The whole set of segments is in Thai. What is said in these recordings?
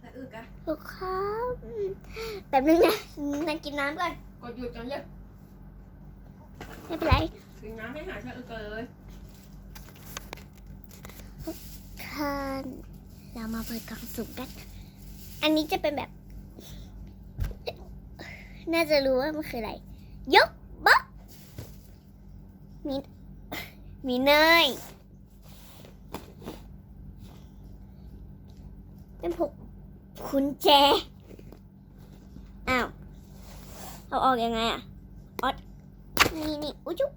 แต่อึกอะลูกครับแบบนึงนะนั่งกินน้ำก่อนกดหยุดกันเลยไม่เป็นไรกินน้ำให้หายชะอึกกันเลยค่ะเรามาเปิดกล่องสุ่มกัน อันนี้จะเป็นแบบ น่าจะรู้ว่ามันคืออะไร ยกบล็อกมีมีเนย เป็นผกคุญแจ อ้าว เอาออกยังไงอะออดนี่นี่อุ้ยจุ๊บ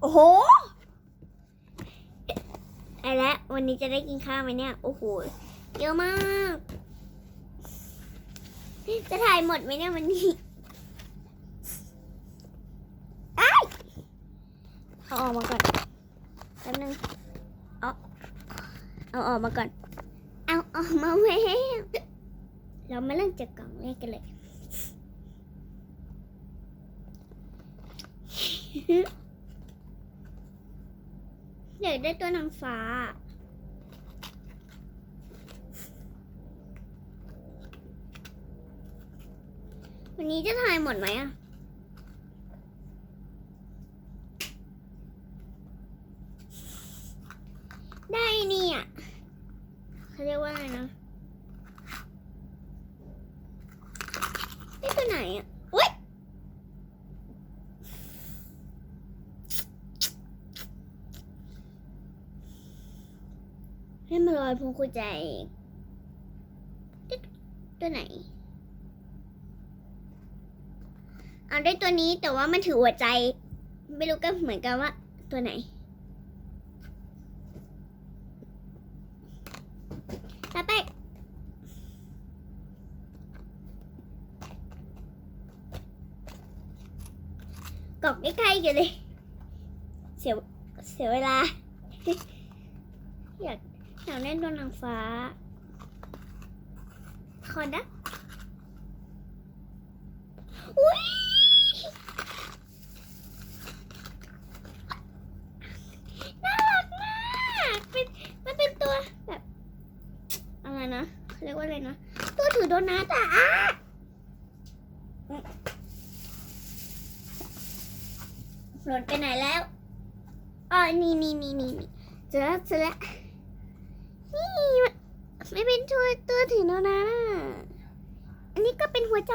โอ้โหไอ้แล้ววันนี้จะได้กินข้าวไหมเนี่ย โอ้โห เยอะมาก จะถ่ายหมดไหมเนี่ยวันนี้ไอ้เอาออกมาก่อนแป๊บนึงเอา เอาออกมาก่อน เอาออกมาแววเรามาเริ่มจากกล่องแรกกันเลยอยากได้ตัวนางฟ้า วันนี้จะถ่ายหมดไหมอะได้นี่อะเขาเรียกว่าอะไรนะ ไหนอะอุ้ยให้มาลอยพวงกุญแจเองติ๊กตัวไหนเอาได้ตัวนี้แต่ว่ามันถือหัวใจ ไม่รู้ก็เหมือนกันว่าตัวไหนต่อไปก ล่องใกล้ๆกันเลย เสียเสียเวลา อยากอยากเล่นตัวนางฟ้าคอนะอุ้ยน่ารักมากเป็นมันเป็นตัวแบบอะไรนะเขาเรียกว่าอะไรนะ ตัวถือโดนัทอะอะ หล่นไปไหนแล้วอ๋อนี่นี่นี่นี่นี่เจอแล้วเจอแล้วนี่ไม่เป็นตัวตัวถือโดนัทอะอันนี้ก็เป็นหัวใจ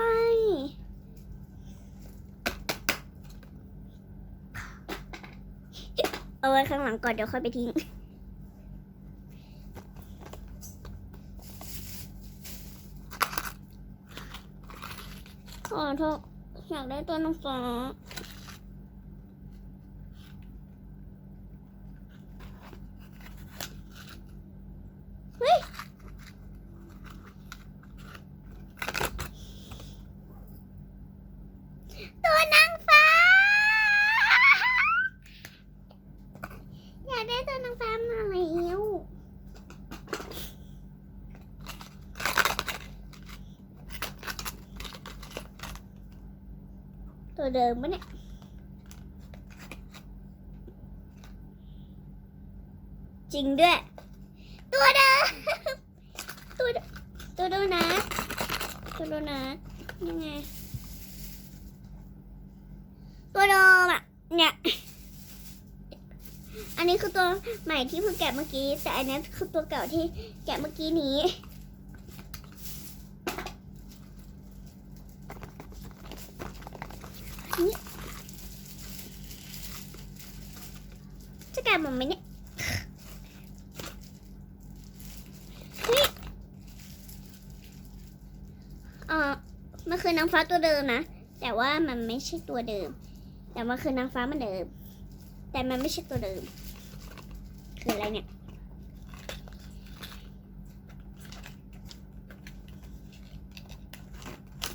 เอาไว้ข้างหลังก่อนเดี๋ยวค่อยไปทิ้งขอโทษอยากได้ตัวน้องฟ้าเฮ้ย ตัวนางฟ้า อยากได้ตัวนางฟ้ามาแล้ว ตัวเดิมปะเนี่ยจริงด้วย ตัวเดิมตัวตัวโดนัทตัวโดนัทยังไง ตัวเดิมอะเนี่ยอันนี้คือตัวใหม่ที่เพิ่งแกะเมื่อกี้ แต่อันนี้คือตัวเก่าที่แกะเมื่อกี้นี้จะแกะห มดไหมเนี่ยเฮ้ยเออมันคือนางฟ้าตัวเดิมนะ แต่ว่ามันไม่ใช่ตัวเดิม แต่มันคือนางฟ้ามันเดิม แต่มันไม่ใช่ตัวเดิม คืออะไรเนี่ย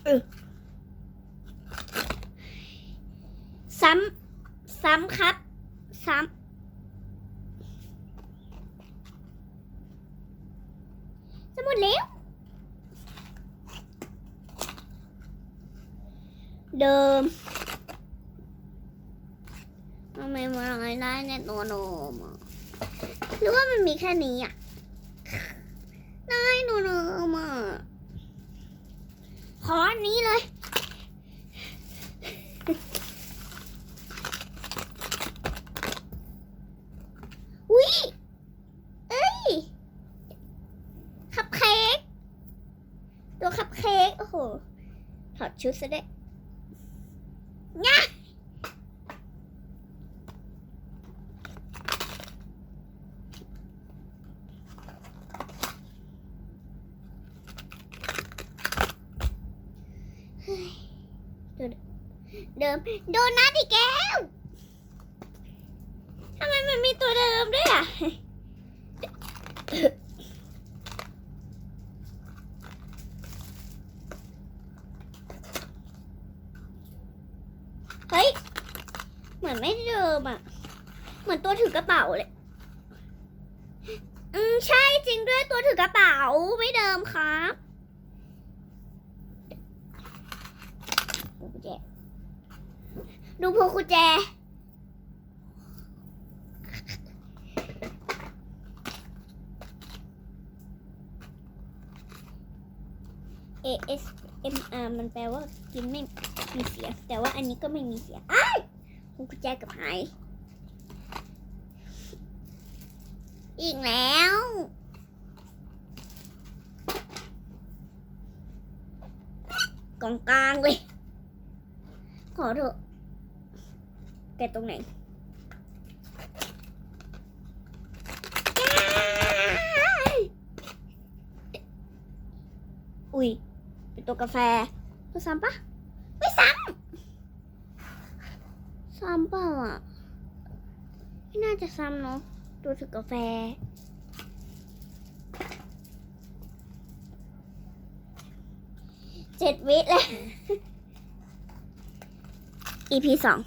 เออซ้ำ ซ้ำครับ ซ้ำ จะหมดแล้ว เดิมทำไมมันอะไรได้ในตัวโนมหรือว่ามันมีแค่นี้อะหนูเนอมาขออันนี้เลย อุ้ยเอ้ย คัพเค้ก ตัวคัพเค้ก โอ้โห ถอดชุดซะได้วยง่ะเฮ้ยเดิมเดิมโดนัทอีกแล้วทำไมมันมีตัวเดิมด้วยอะ ฮ้ย เหมือนไม่เดิมอะ เหมือนตัวถือกระเป๋าเลย อืมใช่จริงด้วยตัวถือกระเป๋าไม่เดิมครับดูกุญแจดูพวงกุญแจเอส MR มันแปลว่ากินไม่มีเสียง แต่ว่าอันนี้ก็ไม่มีเสียงอ้ายพวงกุญแจกับหาย อีกแล้วกองกลางเลย ขอเถอะแกตรงไหนอุ้ย เป็น ตัวกาแฟตัวซ้ำปะไม่ซ้ำซ้ำเปล่าอะไม่น่าจะซ้ำเนาะตัวถือกาแฟเจ็ดวิแล้ว EP สอง